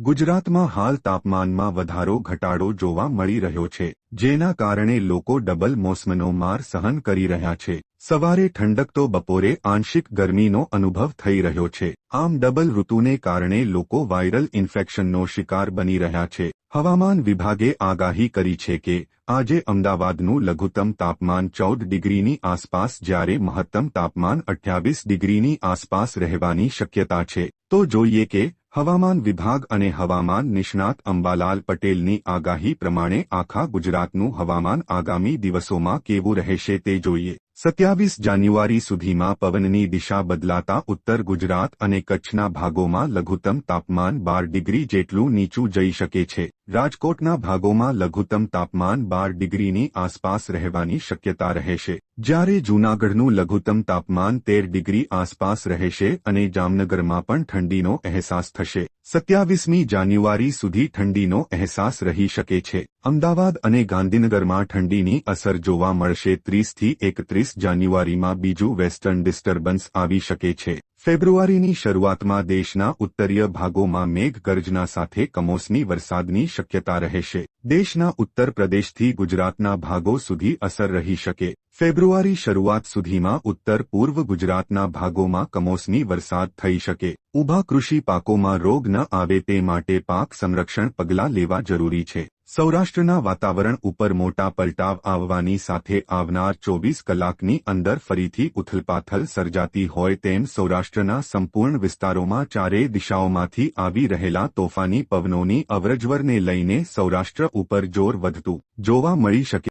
ગુજરાતમાં હાલ તાપમાનમાં વધારો, ઘટાડો જોવા મળી રહ્યો છે, જેના કારણે લોકો ડબલ મોસમનો માર સહન કરી રહ્યા છે. સવારે ઠંડક તો બપોરે આંશિક ગરમીનો અનુભવ થઈ રહ્યો છે. આમ ડબલ ઋતુને કારણે લોકો વાયરલ ઇન્ફેક્શનનો શિકાર બની રહ્યા છે. હવામાન વિભાગે આગાહી કરી છે કે, આજે અમદાવાદનું લઘુત્તમ તાપમાન ચૌદ ડિગ્રીની આસપાસ, જ્યારે મહત્તમ તાપમાન અઠ્યાવીસ ડિગ્રીની આસપાસ રહેવાની શક્યતા છે. તો જોઈએ કે હવામાન વિભાગ અને હવામાન નિષ્ણાત અંબાલાલ પટેલની આગાહી પ્રમાણે આખા ગુજરાતનું હવામાન આગામી દિવસોમાં કેવું રહેશે તે જોઈએ. સત્યાવીસ જાન્યુઆરી સુધીમાં પવનની દિશા બદલાતા ઉત્તર ગુજરાત અને કચ્છના ભાગોમાં લઘુત્તમ તાપમાન બાર ડિગ્રી જેટલું નીચું જઈ શકે છે. રાજકોટના ભાગોમાં લઘુત્તમ તાપમાન બાર ડિગ્રીની આસપાસ રહેવાની શક્યતા રહેશે. જ્યારે જૂનાગઢનું લઘુત્તમ તાપમાન તેર ડિગ્રી આસપાસ રહેશે અને જામનગરમાં પણ ઠંડીનો અહેસાસ થશે. સત્યાવીસમી જાન્યુઆરી સુધી ઠંડીનો અહેસાસ રહી શકે છે. અમદાવાદ અને ગાંધીનગરમાં ઠંડીની અસર જોવા મળશે. ત્રીસથી એકત્રીસ જાન્યુઆરીમાં બીજું વેસ્ટર્ન ડિસ્ટર્બન્સ આવી શકે છે. ફેબ્રુઆરીની શરૂઆતમાં દેશના ઉત્તરીય ભાગોમાં મેઘગર્જના સાથે કમોસમી વરસાદની શક્યતા રહેશે. દેશના ઉત્તર પ્રદેશથી ગુજરાતના ભાગો સુધી અસર રહી શકે. ફેબ્રુઆરી શરૂઆત સુધીમાં ઉત્તર પૂર્વ ગુજરાતના ભાગોમાં કમોસમી વરસાદ થઈ શકે. ઊભા કૃષિ પાકોમાં રોગ ન આવે તે માટે પાક સંરક્ષણ પગલાં લેવા જરૂરી છે. સૌરાષ્ટ્રના વાતાવરણ ઉપર મોટા પલટાવ આવવાની સાથે આવનાર ચોવીસ કલાકની અંદર ફરીથી ઉથલપાથલ સર્જાતી હોય તેમ સૌરાષ્ટ્રના સંપૂર્ણ વિસ્તારોમાં ચારેય દિશાઓમાંથી આવી રહેલા તોફાની પવનોની અવરજવરને લઈને સૌરાષ્ટ્ર ઉપર જોર વધતું જોવા મળી શકે